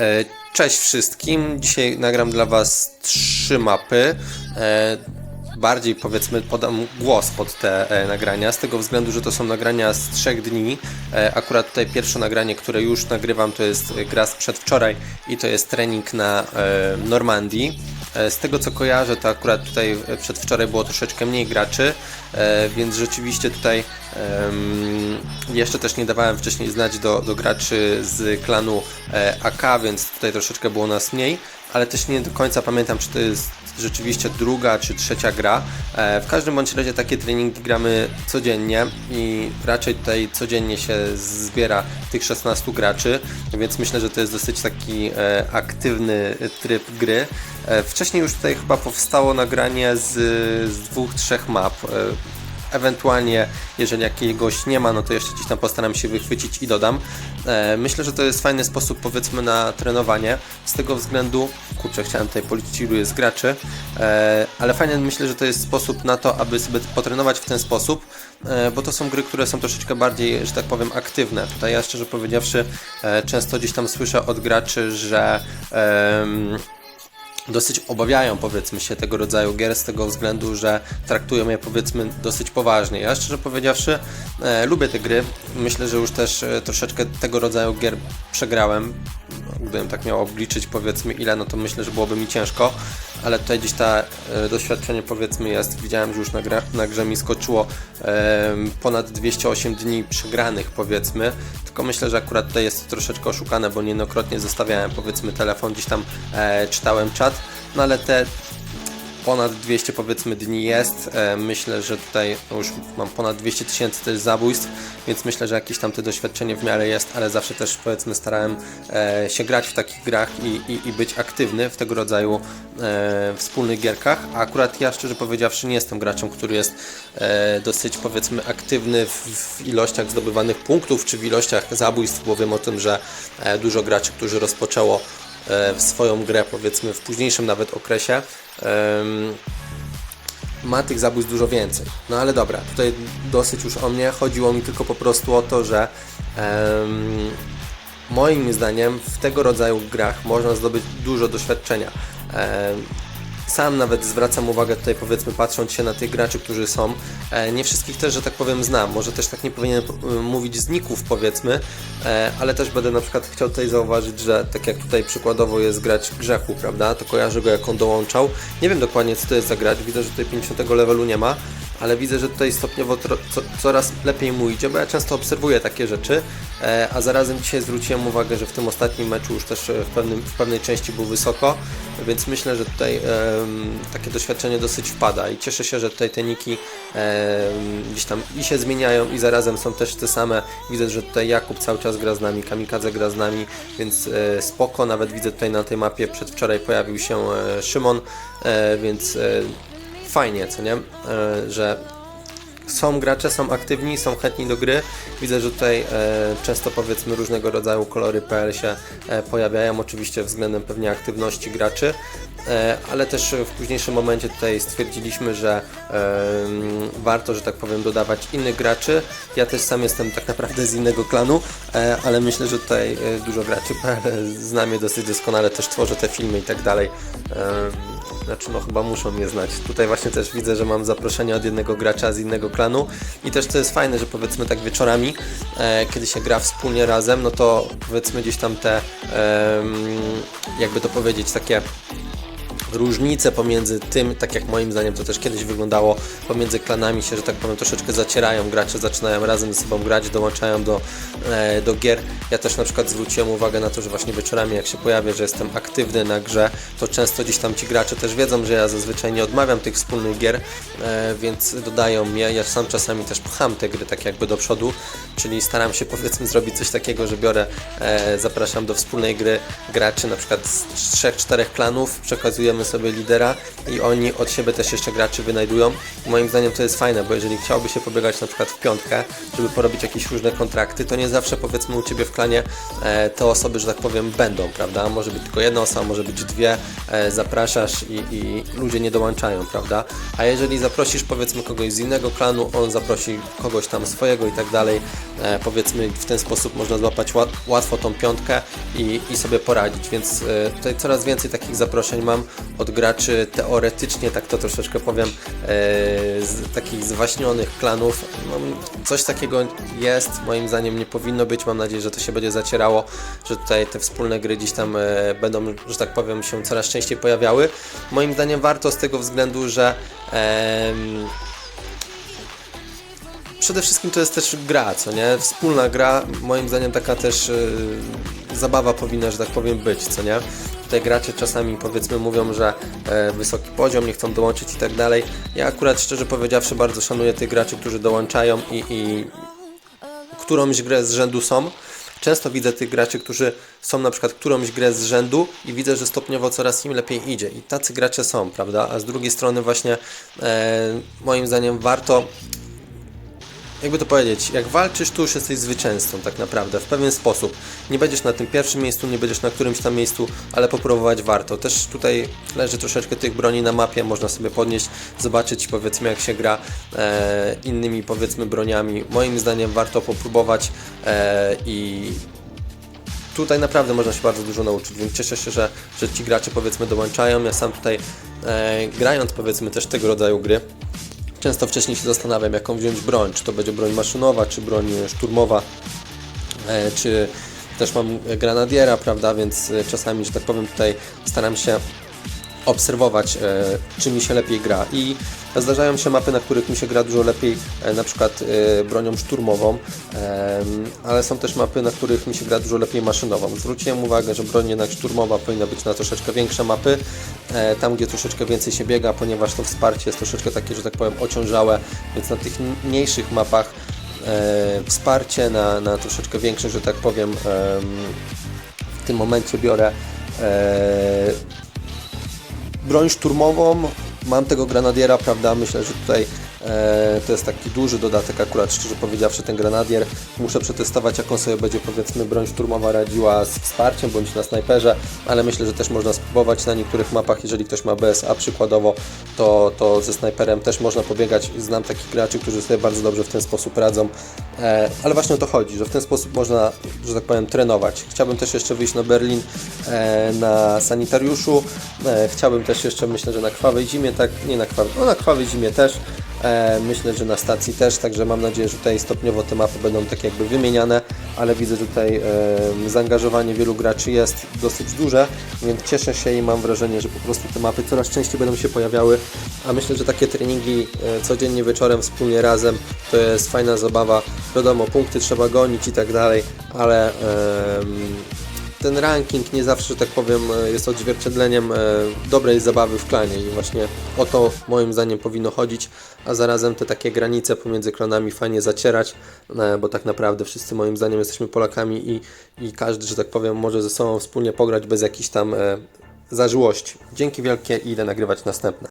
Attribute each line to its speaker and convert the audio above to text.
Speaker 1: E, Cześć wszystkim. Dzisiaj nagram dla Was trzy mapy. E, Bardziej powiedzmy podam głos pod te e, nagrania, z tego względu, że to są nagrania z trzech dni. E, Akurat tutaj pierwsze nagranie, które już nagrywam, to jest e, gra z przedwczoraj i to jest trening na e, Normandii. E, Z tego co kojarzę, to akurat tutaj e, przedwczoraj było troszeczkę mniej graczy, e, więc rzeczywiście tutaj em, jeszcze też nie dawałem wcześniej znać do, do graczy z klanu e, AK, więc tutaj troszeczkę było nas mniej, ale też nie do końca pamiętam, czy to jest rzeczywiście druga czy trzecia gra. E, W każdym bądź razie takie treningi gramy codziennie i raczej tutaj codziennie się zbiera tych 16 graczy, więc myślę, że to jest dosyć taki e, aktywny tryb gry. E, Wcześniej już tutaj chyba powstało nagranie z, z dwóch, trzech map. Ewentualnie, jeżeli jakiegoś nie ma, no to jeszcze gdzieś tam postaram się wychwycić i dodam. Myślę, że to jest fajny sposób, powiedzmy, na trenowanie. Z tego względu, kurczę, chciałem tutaj policzyć, ilu jest graczy, e, ale fajnie myślę, że to jest sposób na to, aby sobie potrenować w ten sposób, e, bo to są gry, które są troszeczkę bardziej, że tak powiem, aktywne. Tutaj ja szczerze powiedziawszy, e, często gdzieś tam słyszę od graczy, że. dosyć obawiają powiedzmy się tego rodzaju gier z tego względu, że traktują je powiedzmy dosyć poważnie. Ja szczerze powiedziawszy e, lubię te gry. Myślę, że już też e, troszeczkę tego rodzaju gier przegrałem. Gdybym tak miał obliczyć powiedzmy ile, no to myślę, że byłoby mi ciężko, ale tutaj gdzieś ta e, doświadczenie powiedzmy jest. Widziałem, że już na, gra, na grze mi skoczyło e, ponad 208 dni przegranych powiedzmy, tylko myślę, że akurat tutaj jest troszeczkę oszukane, bo niejednokrotnie zostawiałem powiedzmy telefon, gdzieś tam e, czytałem czat, no ale te ponad 200 powiedzmy dni jest. E, myślę, że tutaj no już mam ponad 200 tysięcy też zabójstw, więc myślę, że jakieś tam te doświadczenie w miarę jest, ale zawsze też powiedzmy starałem e, się grać w takich grach i, i, i być aktywny w tego rodzaju e, wspólnych gierkach. A akurat ja szczerze powiedziawszy nie jestem graczem, który jest dosyć powiedzmy aktywny w, w ilościach zdobywanych punktów czy w ilościach zabójstw, bo wiem o tym, że dużo graczy, którzy rozpoczęło w swoją grę, powiedzmy w późniejszym nawet okresie, ma tych zabójstw dużo więcej. No ale dobra, tutaj dosyć już o mnie. Chodziło mi tylko po prostu o to, że moim zdaniem w tego rodzaju grach można zdobyć dużo doświadczenia. Sam nawet zwracam uwagę tutaj powiedzmy patrząc się na tych graczy, którzy są. E, nie wszystkich też, że tak powiem znam. Może też tak nie powinienem e, mówić z ników powiedzmy, e, ale też będę na przykład chciał tutaj zauważyć, że tak jak tutaj przykładowo jest gracz Grzechu, prawda, to kojarzę go jak on dołączał. Nie wiem dokładnie co to jest za gracz, widzę, że tutaj 50 levelu nie ma, ale widzę, że tutaj stopniowo co, coraz lepiej mu idzie, bo ja często obserwuję takie rzeczy, e, a zarazem dzisiaj zwróciłem uwagę, że w tym ostatnim meczu już też e, w, pewnym, w pewnej części był wysoko, więc myślę, że tutaj em, takie doświadczenie dosyć wpada i cieszę się, że tutaj te niki em, gdzieś tam i się zmieniają i zarazem są też te same. Widzę, że tutaj Jakub cały czas gra z nami, Kamikadze gra z nami, więc e, spoko, nawet widzę tutaj na tej mapie przedwczoraj pojawił się e, Szymon, e, więc e, fajnie, co nie? E, że są gracze, są aktywni, są chętni do gry. Widzę, że tutaj e, często powiedzmy różnego rodzaju kolory PL się e, pojawiają, oczywiście względem pewnie aktywności graczy, e, ale też w późniejszym momencie tutaj stwierdziliśmy, że e, warto, że tak powiem, dodawać innych graczy. Ja też sam jestem tak naprawdę z innego klanu, e, ale myślę, że tutaj e, dużo graczy PL zna mnie dosyć doskonale, też tworzę te filmy i tak dalej. E, znaczy, no chyba muszą mnie znać. Tutaj właśnie też widzę, że mam zaproszenie od jednego gracza z innego klanu i też to jest fajne, że powiedzmy tak wieczorami, e, kiedy się gra wspólnie razem, no to powiedzmy gdzieś tam te, em, jakby to powiedzieć, takie różnice pomiędzy tym, tak jak moim zdaniem to też kiedyś wyglądało, pomiędzy klanami się, że tak powiem, troszeczkę zacierają, gracze zaczynają razem ze sobą grać, dołączają do, e, do gier. Ja też na przykład zwróciłem uwagę na to, że właśnie wieczorami jak się pojawię, że jestem aktywny na grze, to często gdzieś tam ci gracze też wiedzą, że ja zazwyczaj nie odmawiam tych wspólnych gier, e, więc dodają mnie. Ja sam czasami też pcham te gry tak jakby do przodu, czyli staram się powiedzmy zrobić coś takiego, że biorę, e, zapraszam do wspólnej gry graczy na przykład z trzech, czterech klanów, przekazujemy wybieramy sobie lidera i oni od siebie też jeszcze graczy wynajdują. I moim zdaniem to jest fajne, bo jeżeli chciałby się pobiegać na przykład w piątkę, żeby porobić jakieś różne kontrakty, to nie zawsze powiedzmy u Ciebie w klanie e, te osoby, że tak powiem, będą, prawda? Może być tylko jedna osoba, może być dwie, e, zapraszasz i, i ludzie nie dołączają, prawda? A jeżeli zaprosisz powiedzmy kogoś z innego klanu, on zaprosi kogoś tam swojego i tak dalej, e, powiedzmy w ten sposób można złapać łat, łatwo tą piątkę i, i sobie poradzić, więc e, tutaj coraz więcej takich zaproszeń mam od graczy teoretycznie, tak to troszeczkę powiem, e, z takich zwaśnionych klanów. No, coś takiego jest, moim zdaniem nie powinno być, mam nadzieję, że to się będzie zacierało, że tutaj te wspólne gry gdzieś tam e, będą, że tak powiem, się coraz częściej pojawiały. Moim zdaniem warto z tego względu, że przede wszystkim to jest też gra, co nie? Wspólna gra, moim zdaniem taka też y, zabawa powinna, że tak powiem, być, co nie? Tutaj gracze czasami powiedzmy mówią, że e, wysoki poziom, nie chcą dołączyć i tak dalej. Ja akurat szczerze powiedziawszy bardzo szanuję tych graczy, którzy dołączają i, i którąś grę z rzędu są. Często widzę tych graczy, którzy są na przykład którąś grę z rzędu i widzę, że stopniowo coraz im lepiej idzie. I tacy gracze są, prawda? A z drugiej strony właśnie e, moim zdaniem warto jakby to powiedzieć, jak walczysz, to już jesteś zwycięzcą tak naprawdę, w pewien sposób. Nie będziesz na tym pierwszym miejscu, nie będziesz na którymś tam miejscu, ale popróbować warto. Też tutaj leży troszeczkę tych broni na mapie, można sobie podnieść, zobaczyć powiedzmy jak się gra e, innymi powiedzmy broniami. Moim zdaniem warto popróbować e, i tutaj naprawdę można się bardzo dużo nauczyć, więc cieszę się, że, że ci gracze powiedzmy dołączają. Ja sam tutaj e, grając powiedzmy też tego rodzaju gry, Często wcześniej się zastanawiam, jaką wziąć broń, czy to będzie broń maszynowa, czy broń szturmowa, e, czy też mam granadiera, prawda, więc e, czasami, że tak powiem, tutaj staram się obserwować, e, czy mi się lepiej gra. I zdarzają się mapy, na których mi się gra dużo lepiej, e, na przykład e, bronią szturmową, ale są też mapy, na których mi się gra dużo lepiej maszynową. Zwróciłem uwagę, że broń jednak szturmowa powinna być na troszeczkę większe mapy, e, tam gdzie troszeczkę więcej się biega, ponieważ to wsparcie jest troszeczkę takie, że tak powiem, ociążałe, więc na tych mniejszych mapach wsparcie na, na troszeczkę większych, że tak powiem, em, w tym momencie biorę broń szturmową. Mam tego granadiera, prawda? Myślę, że tutaj to jest taki duży dodatek, akurat szczerze powiedziawszy, ten granadier. Muszę przetestować, jaką sobie będzie powiedzmy broń szturmowa radziła z wsparciem bądź na snajperze, ale myślę, że też można spróbować na niektórych mapach, jeżeli ktoś ma BSA przykładowo, to, to ze snajperem też można pobiegać. Znam takich graczy, którzy sobie bardzo dobrze w ten sposób radzą, e, ale właśnie o to chodzi, że w ten sposób można, że tak powiem, trenować. Chciałbym też jeszcze wyjść na Berlin e, na sanitariuszu, e, chciałbym też jeszcze, myślę, że na krwawej zimie, tak, nie na krwawej, no na krwawej zimie też, E, myślę, że na stacji też, także mam nadzieję, że tutaj stopniowo te mapy będą tak jakby wymieniane, ale widzę, tutaj e, zaangażowanie wielu graczy jest dosyć duże, więc cieszę się i mam wrażenie, że po prostu te mapy coraz częściej będą się pojawiały, a myślę, że takie treningi e, codziennie wieczorem wspólnie razem to jest fajna zabawa. Wiadomo, punkty trzeba gonić i tak dalej, ale ten ranking nie zawsze, że tak powiem, e, jest odzwierciedleniem e, dobrej zabawy w klanie i właśnie o to moim zdaniem powinno chodzić, a zarazem te takie granice pomiędzy klanami fajnie zacierać, e, bo tak naprawdę wszyscy moim zdaniem jesteśmy Polakami i, i każdy, że tak powiem, może ze sobą wspólnie pograć bez jakichś tam zażyłości. Dzięki wielkie i idę nagrywać następne.